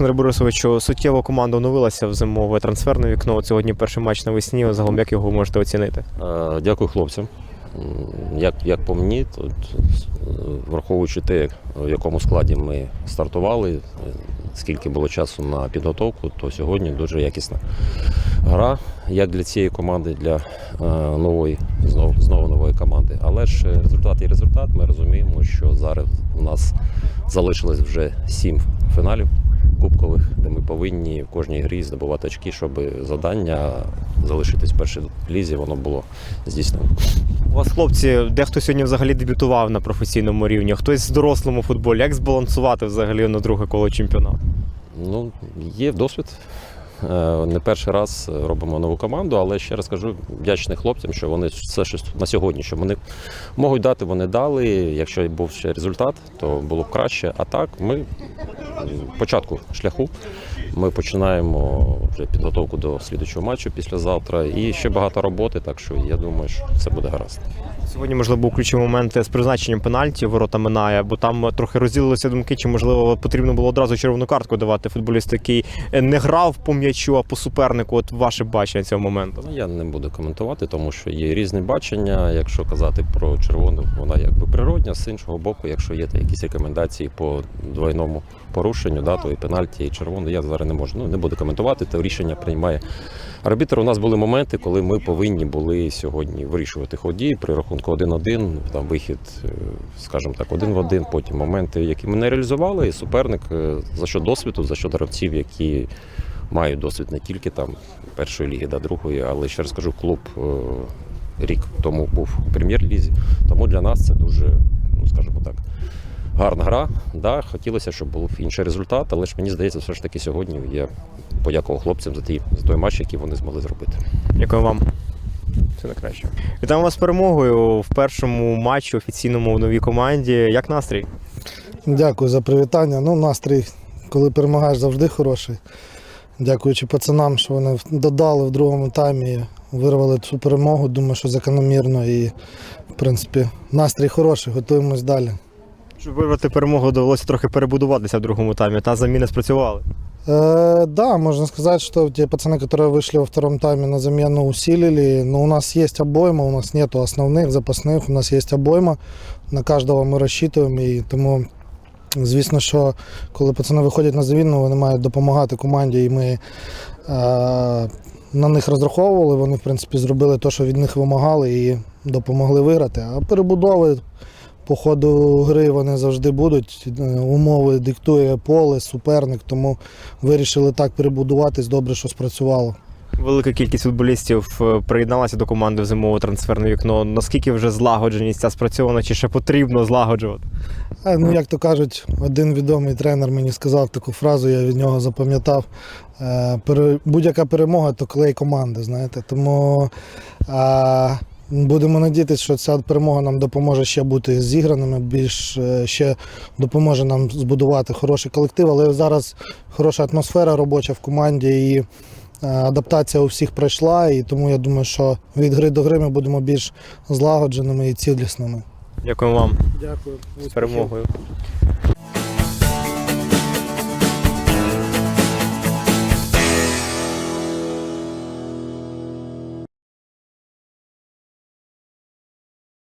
Олександр Борисовичу, суттєво команда оновилася в зимове трансферне вікно. Сьогодні перший матч навесні. Загалом як його можете оцінити? Е, Дякую хлопцям. Як, як по мені, то, е, враховуючи те, в якому складі ми стартували, е, скільки було часу на підготовку, то сьогодні дуже якісна гра, як для цієї команди, для нової, знову, знову нової команди. Але ж результат є результат. Ми розуміємо, що зараз у нас залишилось вже сім фіналів кубкових, де ми повинні в кожній грі здобувати очки, щоб завдання залишитись в першій лізі, воно було здійснено. У вас, хлопці, дехто сьогодні взагалі дебютував на професійному рівні, хтось в дорослому футболі. Як збалансувати взагалі на друге коло чемпіонату? Ну, є досвід. Е, Не перший раз робимо нову команду, але ще раз кажу, вдячний хлопцям, що вони все що на сьогодні, що вони можуть дати, вони дали. Якщо був ще результат, то було б краще. А так, ми початку шляху. Ми починаємо вже підготовку до слідчого матчу післязавтра. І ще багато роботи, так що я думаю, що все буде гаразд. Сьогодні, можливо, був ключовий момент з призначенням пенальті ворота минає, бо там трохи розділилися думки, чи можливо потрібно було одразу червону картку давати футболісту, який не грав по м'ячу, а по супернику. От ваше бачення цього моменту. Ну, я не буду коментувати, тому що є різні бачення. Якщо казати про червону, вона якби природня. З іншого боку, якщо є якісь рекомендації по двойному порушенню, да, то і пенальті, і червону, я зараз не можу. Ну не буду коментувати. То рішення приймає арбітр. У нас були моменти, коли ми повинні були сьогодні вирішувати ході при рахунку 1-1, там вихід, е, скажімо так, один в один. Потім моменти, які ми не реалізували, і суперник е, за що досвіду, за що гравців, які мають досвід не тільки там першої ліги, да, другої, але ще раз кажу, клуб е, рік тому був у прем'єр-лізі. Тому для нас це дуже, ну скажімо так, гарна гра. Да, хотілося, щоб був інший результат, але ж мені здається, все ж таки сьогодні я подякував хлопцям за ті за той матч, який вони змогли зробити. Дякую вам. Все найкраще. Вітаємо вас з перемогою в першому матчі офіційному в новій команді. Як настрій? Дякую за привітання. Ну, настрій, коли перемагаєш, завжди хороший. Дякуючи пацанам, що вони додали в другому таймі, вирвали цю перемогу. Думаю, що закономірно і, в принципі, настрій хороший, готуємось далі. Щоб вирвати перемогу, довелося трохи перебудуватися в другому таймі, та заміни спрацювали. Э, да, можно сказать, что те пацаны, которые вышли во втором тайме на замену, усилили. Но у нас есть обойма, у нас нету основных, запасных, у нас есть обойма. На каждого ми розчитуємо. І тому, звісно, що коли пацани виходять на заміну, вони мають допомагати команді. І ми е, на них розраховували. Вони, в принципі, зробили те, що від них вимагали, і допомогли виграти. А перебудови по ходу гри вони завжди будуть. Е, Умови диктує поле, суперник, тому вирішили так перебудуватись. Добре, що спрацювало. Велика кількість футболістів е, приєдналася до команди в зимове трансферне вікно. Наскільки вже злагодженість ця спрацьована, чи ще потрібно злагоджувати? А, ну, як то кажуть, один відомий тренер мені сказав таку фразу, я від нього запам'ятав. Е, Будь-яка перемога то клей команди, знаєте. Тому е, будемо надіятися, що ця перемога нам допоможе ще бути зіграними, більш е, ще допоможе нам збудувати хороший колектив. Але зараз хороша атмосфера робоча в команді і е, адаптація у всіх пройшла. І тому я думаю, що від гри до гри ми будемо більш злагодженими і цілісними. Дякуємо вам Дякую. з перемогою.